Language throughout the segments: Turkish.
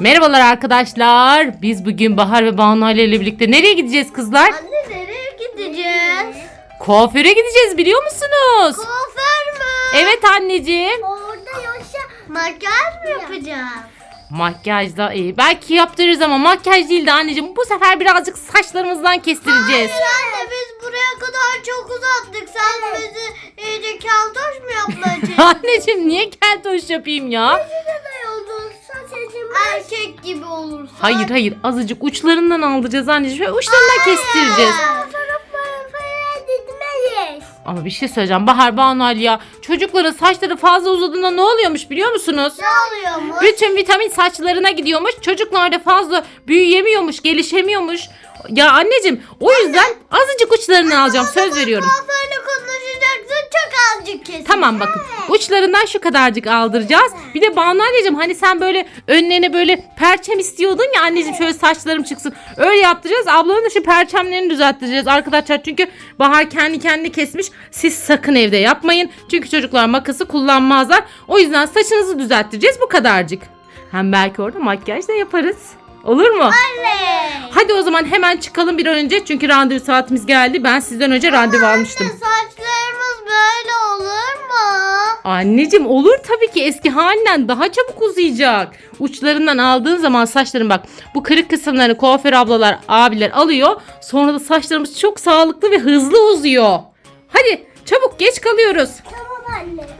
Merhabalar arkadaşlar. Biz bugün Bahar ve Banu Ali ile birlikte nereye gideceğiz kızlar? Anne nereye gideceğiz? Kuaföre gideceğiz biliyor musunuz? Kuaför mü? Evet anneciğim. Orada yoksa makyaj mı yapacağız? Makyaj da iyi. Belki yaptırırız ama makyaj değil de anneciğim. Bu sefer birazcık saçlarımızdan kestireceğiz. Anne biz buraya kadar çok uzattık. Sen bizi iyice keltoş mu yapmaya çalışıyorsun? anneciğim niye keltoş yapayım ya? Erkek gibi olursun. Hayır hayır azıcık uçlarından alacağız anneciğim. Şöyle uçlarından kestireceğiz. Ama bir şey söyleyeceğim. Bahar Banu Ali ya. Çocukların saçları fazla uzadığında ne oluyormuş biliyor musunuz? Ne oluyormuş? Bütün vitamin saçlarına gidiyormuş. Çocuklar da fazla büyüyemiyormuş, gelişemiyormuş. Ya anneciğim o yüzden azıcık uçlarını alacağım. Söz veriyorum. Konuşacaksın çok azıcık kesin. Tamam bakın. Uçlarından şu kadarcık aldıracağız. Bir de Banu anneciğim hani sen böyle önlerine böyle perçem istiyordun ya anneciğim şöyle saçlarım çıksın. Öyle yaptıracağız. Ablanın da şu perçemlerini düzelttireceğiz arkadaşlar. Çünkü Bahar kendi kendini kesmiş. Siz sakın evde yapmayın. Çünkü çocuklar makası kullanmazlar. O yüzden saçınızı düzelttireceğiz bu kadarcık. Hem belki orada makyaj da yaparız. Olur mu? Anne. Hadi o zaman hemen çıkalım bir an önce. Çünkü randevu saatimiz geldi. Ben sizden önce randevu almıştım. Saçlarımız böyle olur mu? Anneciğim olur tabii ki eski halinden daha çabuk uzayacak. Uçlarından aldığın zaman saçların bak bu kırık kısımlarını kuaför ablalar abiler alıyor. Sonra da saçlarımız çok sağlıklı ve hızlı uzuyor. Hadi çabuk geç kalıyoruz. Tamam anne.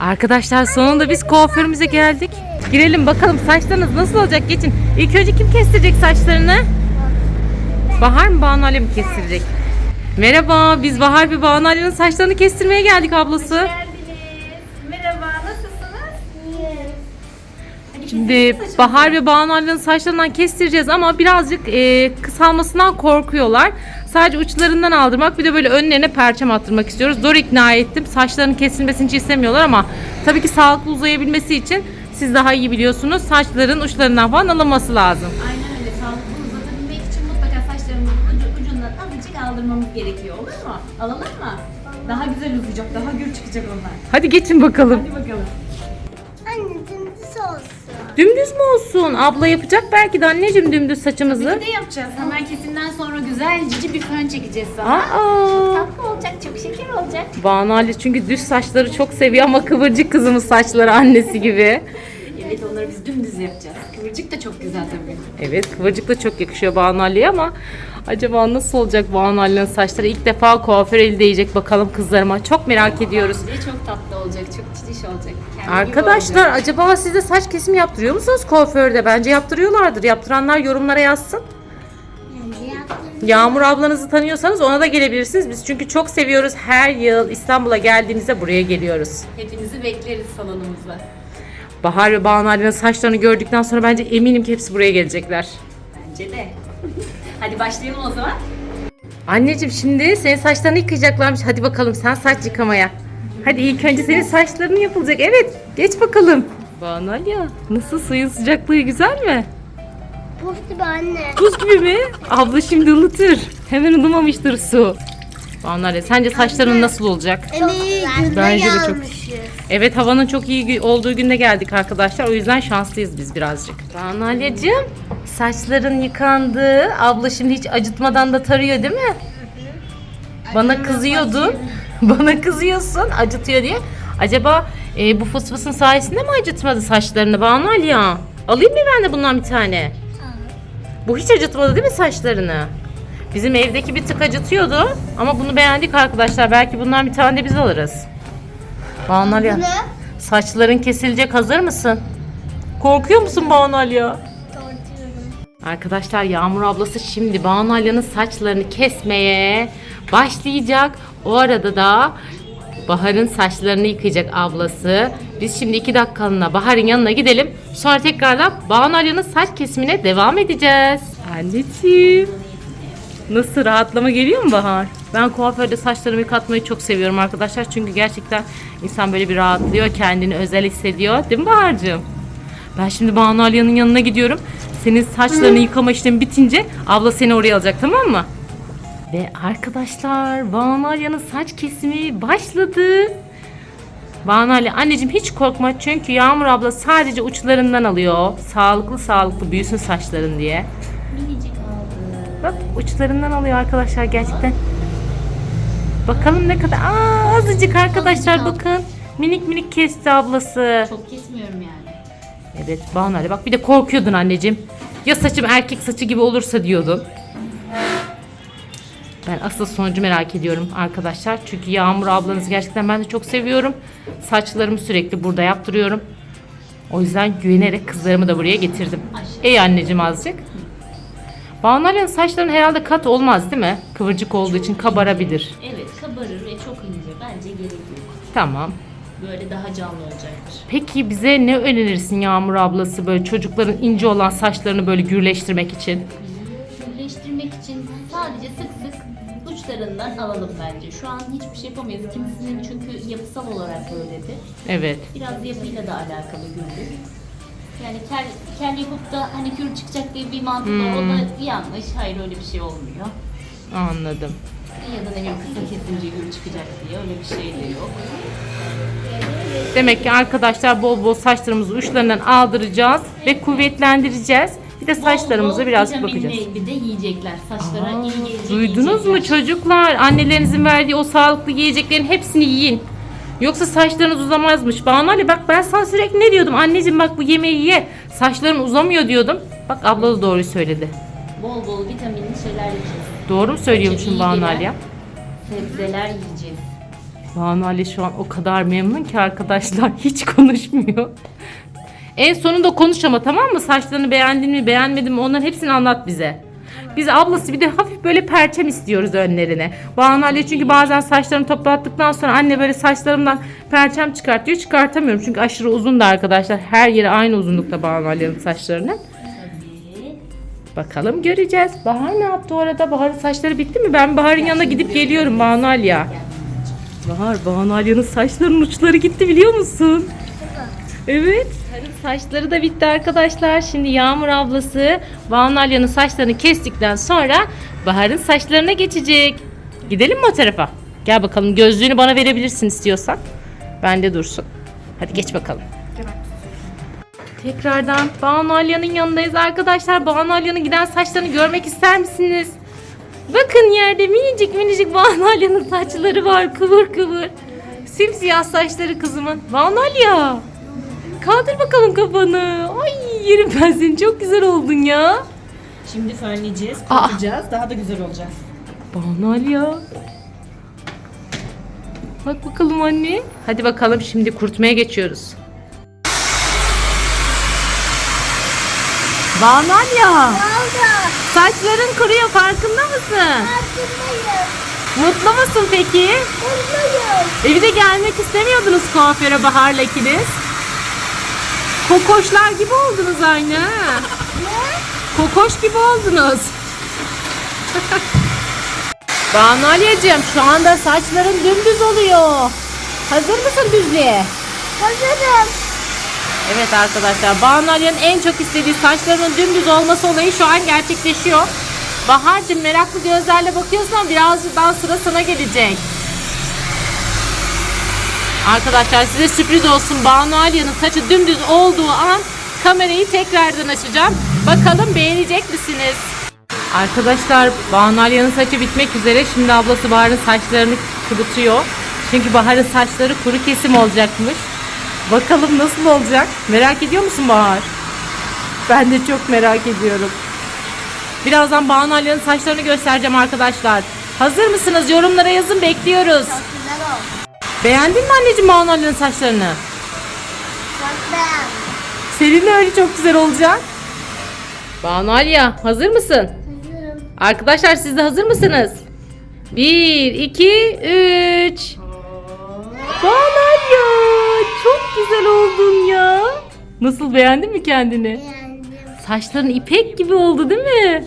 Arkadaşlar sonunda biz kuaförümüze geldik. Girelim bakalım saçlarınız nasıl olacak geçin. İlk önce kim kestirecek saçlarını? Bahar mı Banu Ali mi kestirecek? Merhaba biz Bahar ve Banu Ali'nin saçlarını kestirmeye geldik ablası. Merhaba, nasılsınız? Şimdi Bahar ve Banu Ali'nin saçlarından kestireceğiz ama birazcık e, kısalmasından korkuyorlar. Sadece uçlarından aldırmak bir de böyle önlerine perçem attırmak istiyoruz. Zor ikna ettim. Saçlarının kesilmesini hiç istemiyorlar ama tabii ki sağlıklı uzayabilmesi için siz daha iyi biliyorsunuz. Saçların uçlarından falan alınması lazım. Aynen öyle. Sağlıklı uzatabilmek için mutlaka saçlarımızın ucu, ucundan azıcık aldırmamız gerekiyor. Olur mu? Alalım mı? Daha güzel uzayacak, daha gür çıkacak onlar. Hadi geçin bakalım. Hadi bakalım. Anne dümdüz olsun. Dümdüz mü olsun? Abla yapacak belki de anneciğim dümdüz saçımızı. Ne yapacağız? Hemen kesimden sonra güzel cici bir fön çekeceğiz sana. Aa. Tatlı olacak, çok şeker olacak. Banu Ali çünkü düz saçları çok seviyor ama kıvırcık kızımız saçları annesi gibi. Evet, onları biz dümdüz yapacağız. Kıvırcık da çok güzel tabii. Evet kıvırcık da çok yakışıyor Banu Ali'ye ama acaba nasıl olacak Banu Ali'nin saçları? İlk defa kuaför eli değecek bakalım kızlarıma. Çok merak ediyoruz. Ve çok tatlı olacak, çok çiş olacak. Kendi gibi Arkadaşlar olacak. acaba siz de saç kesimi yaptırıyor musunuz kuaförde? Bence yaptırıyorlardır. Yaptıranlar yorumlara yazsın. Yağmur ablanızı tanıyorsanız ona da gelebilirsiniz. Biz çünkü çok seviyoruz. Her yıl İstanbul'a geldiğimizde buraya geliyoruz. Hepinizi bekleriz salonumuzda. Bahar ve Banu Ali'nin saçlarını gördükten sonra bence eminim ki hepsi buraya gelecekler. Bence de. Hadi başlayalım o zaman. Anneciğim şimdi senin saçlarını yıkayacaklarmış. Hadi bakalım sen saç yıkamaya. Hadi ilk önce senin saçların yapılacak. Evet geç bakalım. Banu Ali nasıl suyun sıcaklığı güzel mi? Buz gibi anne. Buz gibi mi? Abla şimdi ılıtır. Hemen ılımamıştır su. Banu Ali sence saçların nasıl olacak? Emeği günde Bence de çok-. Evet havanın çok iyi olduğu günde geldik arkadaşlar. O yüzden şanslıyız biz birazcık. Banu Ali'cim saçların yıkandı. Abla şimdi hiç acıtmadan da tarıyor değil mi? Bana kızıyordu. Bana kızıyorsun acıtıyor diye. Acaba e, bu fısfısın sayesinde mi acıtmadı saçlarını Banu ya? Alayım mı ben de bundan bir tane? Bu hiç acıtmadı değil mi saçlarını? Bizim evdeki bir tık acıtıyordu. Ama bunu beğendik arkadaşlar. Belki bundan bir tane de biz alırız. Banu Ali. Ne? Saçların kesilecek hazır mısın? Korkuyor musun Banu Alya? Arkadaşlar Yağmur ablası şimdi Banu Alya'nın saçlarını kesmeye başlayacak. O arada da Bahar'ın saçlarını yıkayacak ablası. Biz şimdi iki dakikalığına Bahar'ın yanına gidelim. Sonra tekrardan Banu Alya'nın saç kesimine devam edeceğiz. Anneciğim. Nasıl rahatlama geliyor mu Bahar? Ben kuaförde saçlarımı yıkatmayı çok seviyorum arkadaşlar. Çünkü gerçekten insan böyle bir rahatlıyor. Kendini özel hissediyor. Değil mi Bahar'cığım? Ben şimdi Banu Alya'nın yanına gidiyorum. Senin saçlarını yıkama işlemi bitince abla seni oraya alacak tamam mı? Ve arkadaşlar Banu Alya'nın saç kesimi başladı. Banu Ali anneciğim hiç korkma çünkü Yağmur abla sadece uçlarından alıyor. Sağlıklı sağlıklı büyüsün saçların diye. Minicik aldı. Bak uçlarından alıyor arkadaşlar gerçekten. Bakalım ne kadar. Aa azıcık arkadaşlar bakın. Minik minik kesti ablası. Çok kesmiyorum yani. Evet Banu Ali bak bir de korkuyordun anneciğim. Ya saçım erkek saçı gibi olursa diyordun. Ben asıl sonucu merak ediyorum arkadaşlar. Çünkü Yağmur ablanızı gerçekten ben de çok seviyorum. Saçlarımı sürekli burada yaptırıyorum. O yüzden güvenerek kızlarımı da buraya getirdim. Ey anneciğim azıcık. Banu Ali'nin saçların herhalde kat olmaz değil mi? Kıvırcık olduğu için kabarabilir. Evet kabarır ve çok ince. Bence gerek yok. Tamam. Böyle daha canlı olacaktır. Peki bize ne önerirsin Yağmur ablası böyle çocukların ince olan saçlarını böyle gürleştirmek için? Birleştirmek için sadece sık sık uçlarından alalım bence. Şu an hiçbir şey yapamayız. Kimisinin çünkü yapısal olarak böyledir. Evet. Biraz yapıyla da alakalı güldür. Yani kel, kel yapıp da hani gül çıkacak diye bir mantık var. O da yanlış. Hayır öyle bir şey olmuyor. Anladım. Ya da ne bileyim kısa kesince gül çıkacak diye öyle bir şey de yok. Demek ki arkadaşlar bol bol saçlarımızı uçlarından aldıracağız ve kuvvetlendireceğiz. Bir de saçlarımıza Bol bol birazcık bakacağız. Bir de yiyecekler. Saçlara Aa, iyi gelecek duydunuz mu yiyecekler. çocuklar? Annelerinizin verdiği o sağlıklı yiyeceklerin hepsini yiyin. Yoksa saçlarınız uzamazmış. Banu Ali bak ben sana sürekli ne diyordum? Anneciğim bak bu yemeği ye. Saçların uzamıyor diyordum. Bak abla da doğruyu söyledi. Bol bol vitaminli şeyler yiyeceğiz. Doğru mu söylüyormuşum Banu gelen Ali? ya? Sebzeler yiyeceğiz. Banu Ali şu an o kadar memnun ki arkadaşlar hiç konuşmuyor. En sonunda konuş ama tamam mı? Saçlarını beğendin mi beğenmedin mi onların hepsini anlat bize. Biz ablası bir de hafif böyle perçem istiyoruz önlerine. Banu Ali çünkü bazen saçlarını toplattıktan sonra anne böyle saçlarımdan perçem çıkartıyor. Çıkartamıyorum çünkü aşırı uzun da arkadaşlar. Her yeri aynı uzunlukta Banu Ali'nin saçlarının. Bakalım göreceğiz. Bahar ne yaptı orada? Bahar'ın saçları bitti mi? Ben Bahar'ın yanına gidip geliyorum Banu Ali'ye. Bahar, Banu Alya'nın saçlarının uçları gitti biliyor musun? Evet. Bahar'ın saçları da bitti arkadaşlar. Şimdi Yağmur ablası Banu Alya'nın saçlarını kestikten sonra Bahar'ın saçlarına geçecek. Gidelim mi o tarafa? Gel bakalım gözlüğünü bana verebilirsin istiyorsan. Bende dursun. Hadi geç bakalım. Tekrardan Banu Alya'nın yanındayız arkadaşlar. Banu Alya'nın giden saçlarını görmek ister misiniz? Bakın yerde minicik minicik Banu Alya'nın saçları var kıvır kıvır. Simsiyah saçları kızımın. Banu Alya. Kaldır bakalım kafanı. Ay yerim ben seni çok güzel oldun ya. Şimdi fönleyeceğiz, kurutacağız. Daha da güzel olacak. Banu Alya. Bak bakalım anne. Hadi bakalım şimdi kurutmaya geçiyoruz. Banu Alya. Oldu. Saçların kuruyor farkında mısın? Farkındayım. Mutlu musun peki? Mutluyum. Evi de gelmek istemiyordunuz kuaföre Bahar'la ikiniz. Kokoşlar gibi oldunuz aynı. ha. Kokoş gibi oldunuz. Banu Aliyeciğim şu anda saçların dümdüz oluyor. Hazır mısın düzlüğe? Hazırım. Evet arkadaşlar Banu Ali'nin en çok istediği saçlarının dümdüz olması olayı şu an gerçekleşiyor. Bahar'cığım meraklı gözlerle bakıyorsun ama birazdan sıra sana gelecek. Arkadaşlar size sürpriz olsun Banu Ali'nin saçı dümdüz olduğu an kamerayı tekrardan açacağım. Bakalım beğenecek misiniz? Arkadaşlar Banu Ali'nin saçı bitmek üzere. Şimdi ablası Bahar'ın saçlarını kurutuyor. Çünkü Bahar'ın saçları kuru kesim olacakmış. Bakalım nasıl olacak? Merak ediyor musun Bahar? Ben de çok merak ediyorum. Birazdan Banu Ali'nin saçlarını göstereceğim arkadaşlar. Hazır mısınız? Yorumlara yazın bekliyoruz. Güzel oldu. Beğendin mi anneciğim Banu Ali'nin saçlarını? Çok beğendim. Senin de öyle çok güzel olacak. Banu Aliya hazır mısın? Hazırım. Arkadaşlar siz de hazır mısınız? 1, 2, 3. Banu Aliya çok güzel oldun ya. Nasıl beğendin mi kendini? Beğendim. Saçların ipek gibi oldu değil mi?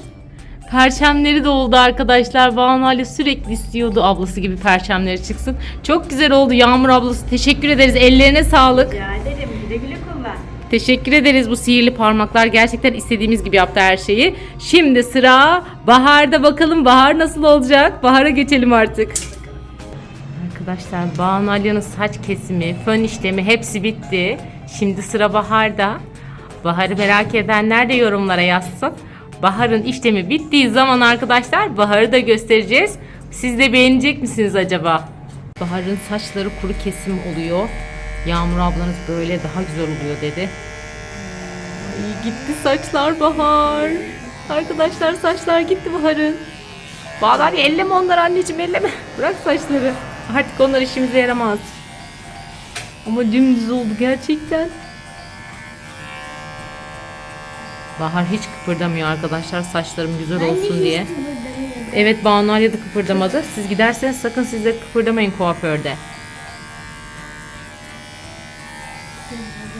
Perçemleri de oldu arkadaşlar. Banu Ali sürekli istiyordu ablası gibi perçemleri çıksın. Çok güzel oldu Yağmur ablası. Teşekkür ederiz. Ellerine sağlık. Rica ederim. Güle güle kullan. Teşekkür ederiz bu sihirli parmaklar. Gerçekten istediğimiz gibi yaptı her şeyi. Şimdi sıra Bahar'da bakalım Bahar nasıl olacak? Bahar'a geçelim artık. Arkadaşlar Banu Alya'nın saç kesimi, fön işlemi hepsi bitti. Şimdi sıra Bahar'da. Bahar'ı merak edenler de yorumlara yazsın. Bahar'ın işlemi bittiği zaman arkadaşlar Bahar'ı da göstereceğiz. Siz de beğenecek misiniz acaba? Bahar'ın saçları kuru kesim oluyor. Yağmur ablanız böyle daha güzel oluyor dedi. Ay gitti saçlar Bahar. Arkadaşlar saçlar gitti Bahar'ın. Bağlar elleme onları anneciğim elleme. Bırak saçları. Artık onlar işimize yaramaz. Ama dümdüz oldu gerçekten. Bahar hiç kıpırdamıyor arkadaşlar saçlarım güzel olsun diye. Evet Banu Alya da kıpırdamadı. Siz giderseniz sakın siz de kıpırdamayın kuaförde.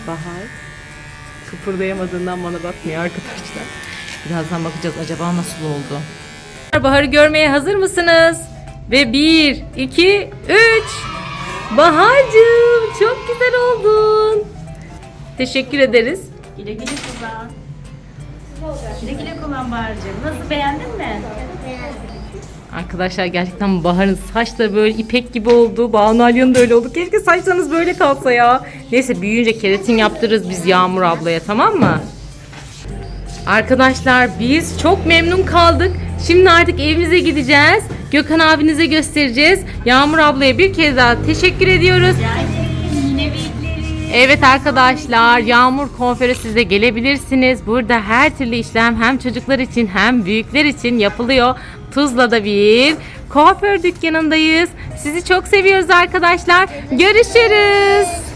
Bahar kıpırdayamadığından bana bakmıyor arkadaşlar. Birazdan bakacağız acaba nasıl oldu. Bahar'ı görmeye hazır mısınız? Ve bir, iki, üç. Bahar'cığım çok güzel oldun. Teşekkür ederiz. Güle güle kullan. Güle güle kullan Bahar'cığım. Nasıl beğendin mi? Arkadaşlar gerçekten Bahar'ın saçları böyle ipek gibi oldu. Banu Alya'nın da öyle oldu. Keşke saçlarınız böyle kalsa ya. Neyse büyüyünce keratin yaptırırız biz Yağmur ablaya tamam mı? Arkadaşlar biz çok memnun kaldık. Şimdi artık evimize gideceğiz. Gökhan abinize göstereceğiz. Yağmur ablaya bir kez daha teşekkür ediyoruz. Evet arkadaşlar Yağmur de gelebilirsiniz. Burada her türlü işlem hem çocuklar için hem büyükler için yapılıyor. Tuzla'da bir kuaför dükkanındayız. Sizi çok seviyoruz arkadaşlar. Görüşürüz.